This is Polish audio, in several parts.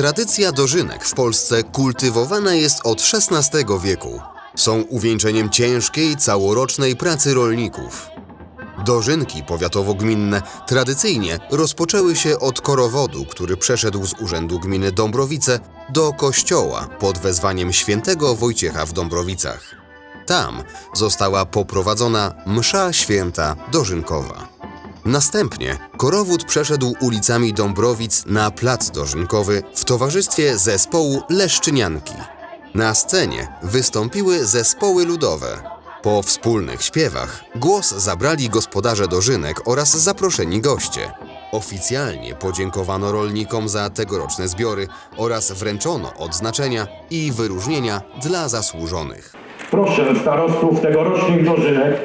Tradycja dożynek w Polsce kultywowana jest od XVI wieku. Są uwieńczeniem ciężkiej, całorocznej pracy rolników. Dożynki powiatowo-gminne tradycyjnie rozpoczęły się od korowodu, który przeszedł z Urzędu Gminy Dąbrowice do kościoła pod wezwaniem świętego Wojciecha w Dąbrowicach. Tam została poprowadzona msza święta dożynkowa. Następnie korowód przeszedł ulicami Dąbrowic na plac dożynkowy w towarzystwie zespołu Leszczynianki. Na scenie wystąpiły zespoły ludowe. Po wspólnych śpiewach głos zabrali gospodarze dożynek oraz zaproszeni goście. Oficjalnie podziękowano rolnikom za tegoroczne zbiory oraz wręczono odznaczenia i wyróżnienia dla zasłużonych. Proszę starostów tegorocznych dożynek,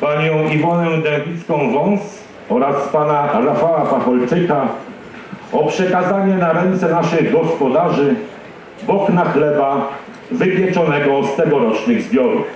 panią Iwonę Dębicką-Wąs oraz pana Rafała Pacholczyka o przekazanie na ręce naszych gospodarzy bokna chleba wypieczonego z tegorocznych zbiorów.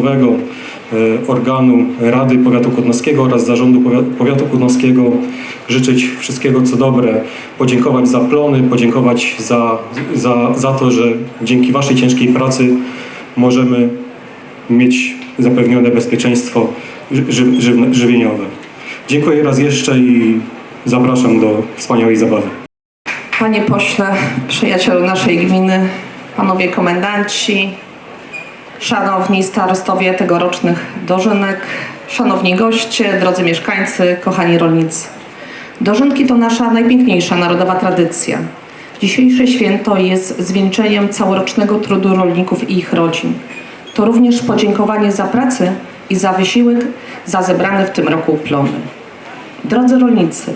Powiatowego, e, organu Rady Powiatu Kutnowskiego oraz Zarządu Powiat- Powiatu Kutnowskiego życzyć wszystkiego co dobre, podziękować za plony, podziękować za, za, za to, że dzięki Waszej ciężkiej pracy możemy mieć zapewnione bezpieczeństwo ży, ży, żyw- żywieniowe. Dziękuję raz jeszcze i zapraszam do wspaniałej zabawy. Panie pośle, przyjacielu naszej gminy, panowie komendanci, szanowni starostowie tegorocznych dożynek, szanowni goście, drodzy mieszkańcy, kochani rolnicy. Dożynki to nasza najpiękniejsza narodowa tradycja. Dzisiejsze święto jest zwieńczeniem całorocznego trudu rolników i ich rodzin. To również podziękowanie za pracę i za wysiłek za zebrane w tym roku plony. Drodzy rolnicy,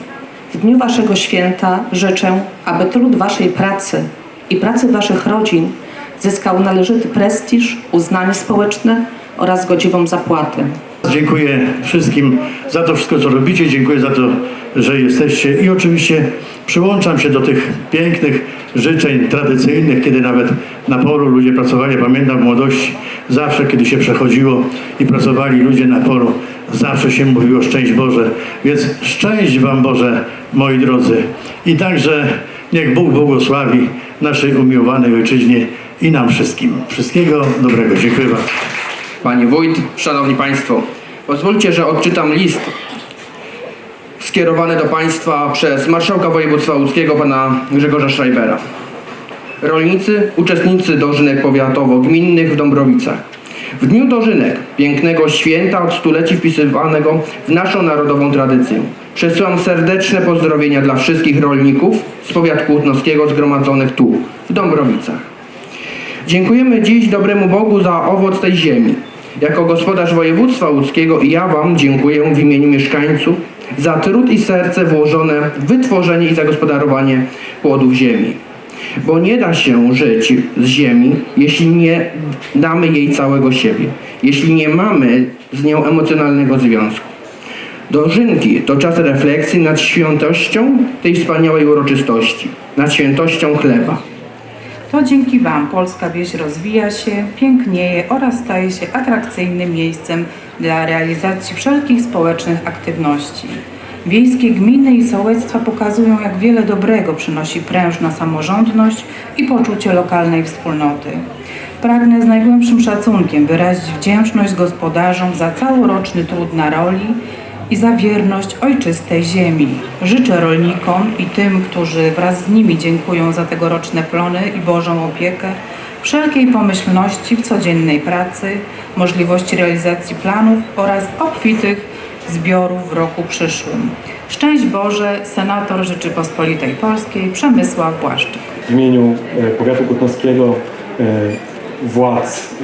w dniu Waszego święta życzę, aby trud Waszej pracy i pracy Waszych rodzin zyskał należyty prestiż, uznanie społeczne oraz godziwą zapłatę. Dziękuję wszystkim za to wszystko, co robicie. Dziękuję za to, że jesteście. I oczywiście przyłączam się do tych pięknych życzeń tradycyjnych, kiedy nawet na polu ludzie pracowali. Pamiętam w młodości, zawsze kiedy się przechodziło i pracowali ludzie na polu, zawsze się mówiło szczęść Boże. Więc szczęść Wam Boże, moi drodzy. I także niech Bóg błogosławi naszej umiłowanej ojczyźnie i nam wszystkim. Wszystkiego dobrego. Dziękuję bardzo. Panie Wójt, Szanowni Państwo, pozwólcie, że odczytam list skierowany do Państwa przez Marszałka Województwa Łódzkiego Pana Grzegorza Schreibera. Rolnicy, uczestnicy dożynek powiatowo-gminnych w Dąbrowicach. W dniu dożynek, pięknego święta od stuleci wpisywanego w naszą narodową tradycję, przesyłam serdeczne pozdrowienia dla wszystkich rolników z powiatu kłutnowskiego zgromadzonych tu, w Dąbrowicach. Dziękujemy dziś dobremu Bogu za owoc tej ziemi. Jako gospodarz województwa łódzkiego i ja Wam dziękuję w imieniu mieszkańców za trud i serce włożone w wytworzenie i zagospodarowanie płodów ziemi. Bo nie da się żyć z ziemi, jeśli nie damy jej całego siebie, jeśli nie mamy z nią emocjonalnego związku. Dożynki to czas refleksji nad świętością tej wspaniałej uroczystości, nad świętością chleba. To dzięki Wam polska wieś rozwija się, pięknieje oraz staje się atrakcyjnym miejscem dla realizacji wszelkich społecznych aktywności. Wiejskie gminy i sołectwa pokazują, jak wiele dobrego przynosi prężna samorządność i poczucie lokalnej wspólnoty. Pragnę z najgłębszym szacunkiem wyrazić wdzięczność gospodarzom za całoroczny trud na roli i za wierność ojczystej ziemi. Życzę rolnikom i tym, którzy wraz z nimi dziękują za tegoroczne plony i Bożą opiekę, wszelkiej pomyślności w codziennej pracy, możliwości realizacji planów oraz obfitych zbiorów w roku przyszłym. Szczęść Boże, senator Rzeczypospolitej Polskiej Przemysław Błaszczyk. W imieniu e, Powiatu Kutnowskiego, e, władz,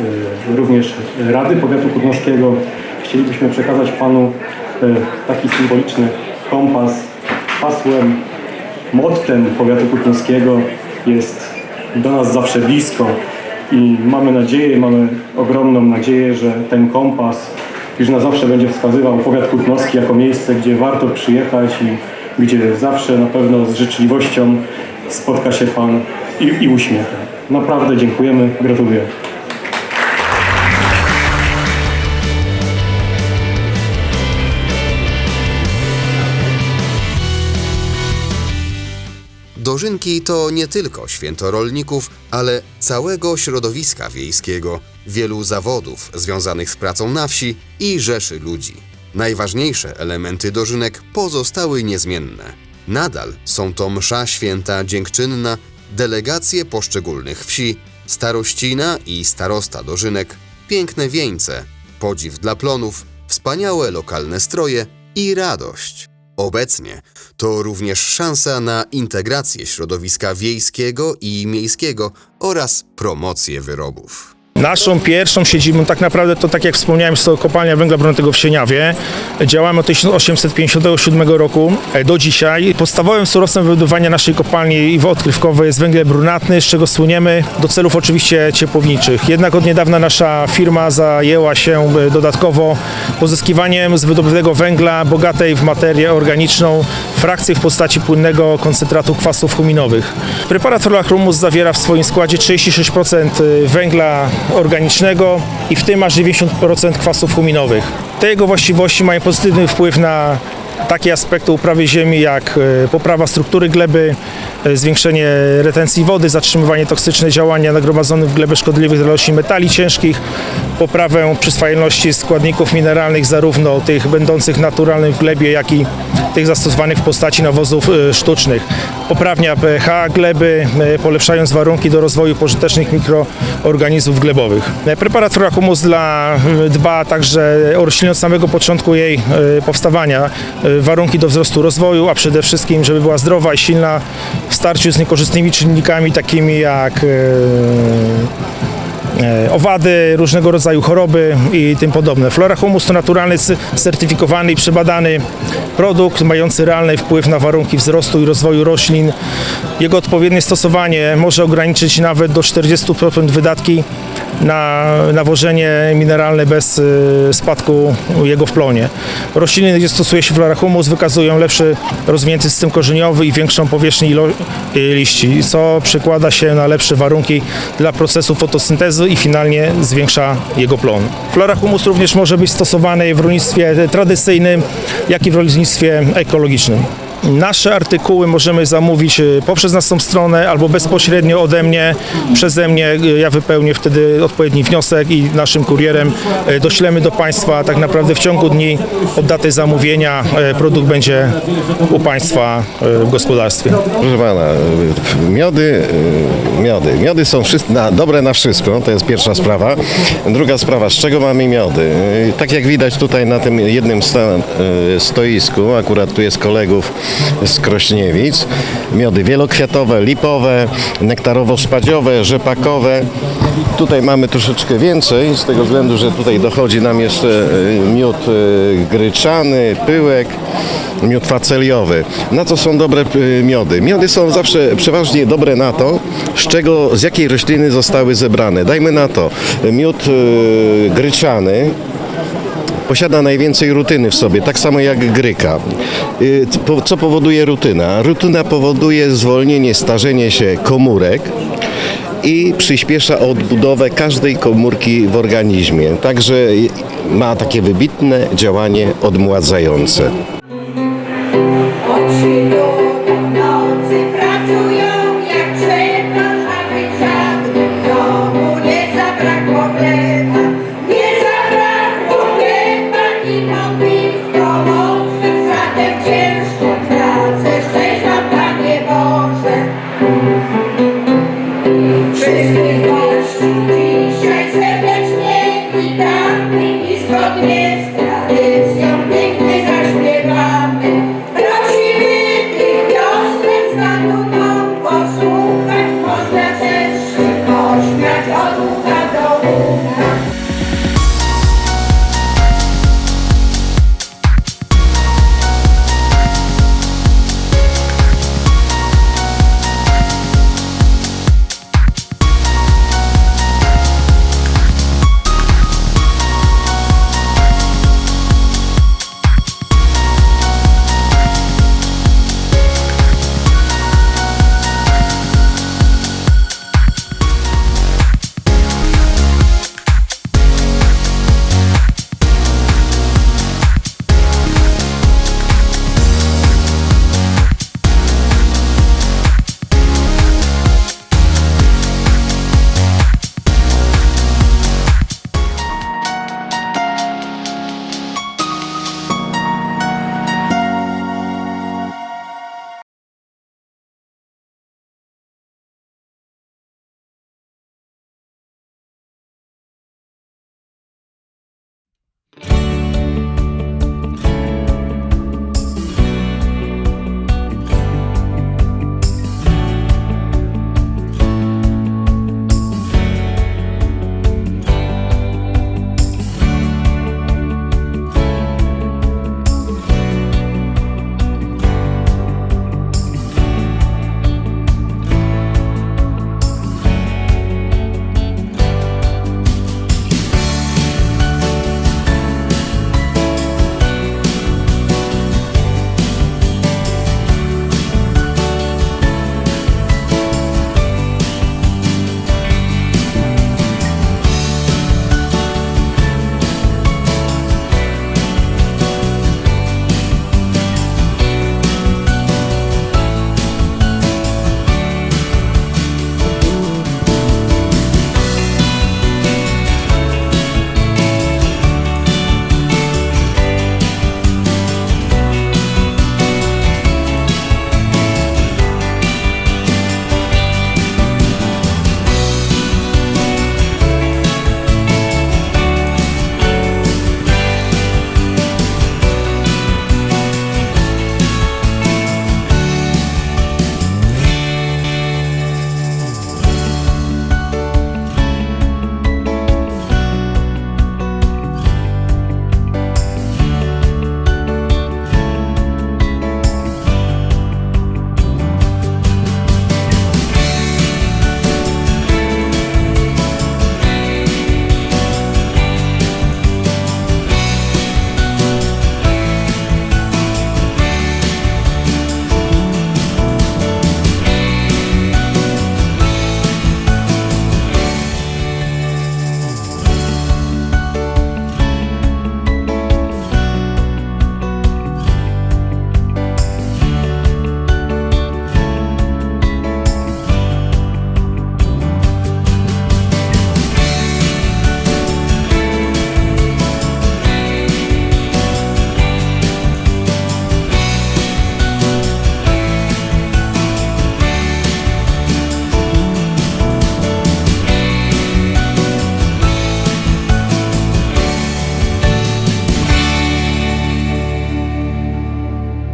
e, również Rady Powiatu Kutnowskiego chcielibyśmy przekazać Panu taki symboliczny kompas. Hasłem, mottem Powiatu Kutnowskiego jest do nas zawsze blisko i mamy nadzieję, mamy ogromną nadzieję, że ten kompas już na zawsze będzie wskazywał Powiat Kutnowski jako miejsce, gdzie warto przyjechać i gdzie zawsze na pewno z życzliwością spotka się Pan i, i. Naprawdę dziękujemy, gratuluję. Dożynki to nie tylko święto rolników, ale całego środowiska wiejskiego, wielu zawodów związanych z pracą na wsi i rzeszy ludzi. Najważniejsze elementy dożynek pozostały niezmienne. Nadal są to msza święta dziękczynna, delegacje poszczególnych wsi, starościna i starosta dożynek, piękne wieńce, podziw dla plonów, wspaniałe lokalne stroje i radość. Obecnie to również szansa na integrację środowiska wiejskiego i miejskiego oraz promocję wyrobów. Naszą pierwszą siedzibą tak naprawdę to tak jak wspomniałem jest to kopalnia węgla brunatnego w Sieniawie. Działamy od 1857 roku e, do dzisiaj. Podstawowym surowcem wybudowania naszej kopalni w odkrywkowej jest węgiel brunatny, z czego słyniemy do celów oczywiście ciepłowniczych. Jednak od niedawna nasza firma zajęła się e, dodatkowo pozyskiwaniem z wydobytego węgla bogatej w materię organiczną frakcji w postaci płynnego koncentratu kwasów huminowych. Preparat Rolachrumus zawiera w swoim składzie 36% węgla organicznego i w tym aż 90% kwasów huminowych. Te jego właściwości mają pozytywny wpływ na takie aspekty uprawy ziemi jak e, poprawa struktury gleby, e, zwiększenie retencji wody, zatrzymywanie toksyczne działania nagromadzonych w glebie szkodliwych dla roślin metali ciężkich, poprawę przyswajalności składników mineralnych zarówno tych będących naturalnych w glebie, jak i tych zastosowanych w postaci nawozów e, sztucznych. Poprawnia pH gleby, e, polepszając warunki do rozwoju pożytecznych mikroorganizmów glebowych. E, Preparat Furahumus dla dba także o roślinę od samego początku jej powstawania, warunki do wzrostu rozwoju, a przede wszystkim, żeby była zdrowa i silna w starciu z niekorzystnymi czynnikami takimi jak owady, różnego rodzaju choroby i tym podobne. Flora humus to naturalny, certyfikowany i przebadany produkt mający realny wpływ na warunki wzrostu i rozwoju roślin. Jego odpowiednie stosowanie może ograniczyć nawet do 40% wydatki na nawożenie mineralne bez y, spadku jego w plonie. Rośliny, gdzie stosuje się flora humus, wykazują lepszy rozwinięty system korzeniowy i większą powierzchnię y, liści, co przekłada się na lepsze warunki dla procesu fotosyntezy i finalnie zwiększa jego plon. Flora humus również może być stosowany w rolnictwie tradycyjnym, jak i w rolnictwie ekologicznym. Nasze artykuły możemy zamówić y, poprzez naszą stronę albo bezpośrednio ode mnie, przeze mnie. y, Ja wypełnię wtedy odpowiedni wniosek i naszym kurierem y, doślemy do Państwa tak naprawdę w ciągu dni od daty zamówienia produkt będzie u Państwa w gospodarstwie. Proszę pana, miody, miody. Miody są na, dobre na wszystko, to jest pierwsza sprawa. Druga sprawa, z czego mamy miody? Tak jak widać tutaj na tym jednym stoisku, akurat tu jest kolegów z Krośniewic, miody wielokwiatowe, lipowe, nektarowo-szpadziowe, rzepakowe. Tutaj mamy troszeczkę więcej, z tego względu, że tutaj dochodzi nam jeszcze y, miód y, gryczany, pyłek, miód faceliowy. Na co są dobre y, miody? Miody są zawsze przeważnie dobre na to, z czego, z jakiej rośliny zostały zebrane. Dajmy na to, miód gryczany, posiada najwięcej rutyny w sobie, tak samo jak gryka. Y, Co powoduje rutyna? Rutyna powoduje zwolnienie, starzenie się komórek i przyspiesza odbudowę każdej komórki w organizmie. Także ma takie wybitne działanie odmładzające.